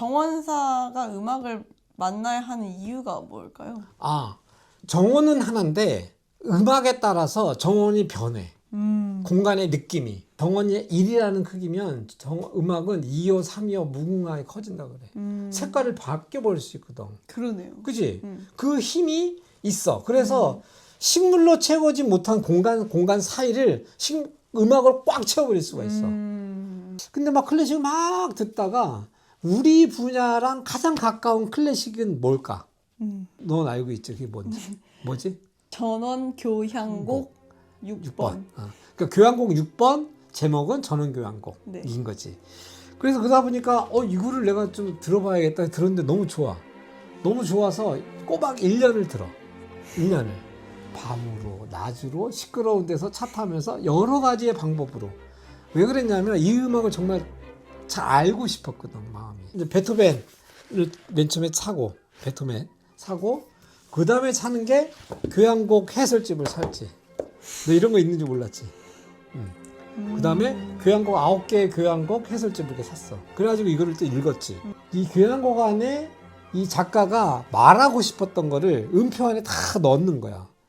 정원사가 음악을 만나야 하는 이유가 뭘까요? 아 정원은 하나인데 음악에 따라서 정원이 변해. 음. 공간의 느낌이 정원이 1이라는 크기면 정, 음악은 2호, 3호 무궁하게 커진다 그래. 음. 색깔을 바뀌어 버릴 수 있거든. 그러네요. 그지? 음. 그 힘이 있어. 그래서 식물로 채워지 못한 공간 공간 사이를 식, 음악을 꽉 채워버릴 수가 있어. 음. 근데 막 클래식을 막 듣다가 우리 분야랑 가장 가까운 클래식은 뭘까? 음. 넌 알고 있지? 그게 뭔지? 뭐지? 전원 교향곡 6번. 6번. 어. 그러니까 교향곡 6번 제목은 전원 교향곡인 네. 거지. 그래서 그러다 보니까 어 이거를 내가 좀 들어봐야겠다 들었는데 너무 좋아. 너무 좋아서 꼬박 1년을 들어. 1년을. 밤으로, 낮으로, 시끄러운 데서 차 타면서 여러 가지의 방법으로. 왜 그랬냐면 이 음악을 정말 잘 알고 싶었거든, 마음이. 이제 베토벤을 맨 처음에 사고, 베토벤 사고, 그 다음에 사는 게 교향곡 해설집을 샀지. 너 이런 거 있는지 몰랐지. 그 다음에 교향곡 아홉 개의 교향곡 해설집을 샀어. 그래가지고 이거를 또 읽었지. 이 교향곡 안에 이 작가가 말하고 싶었던 거를 음표 안에 다 넣는 거야.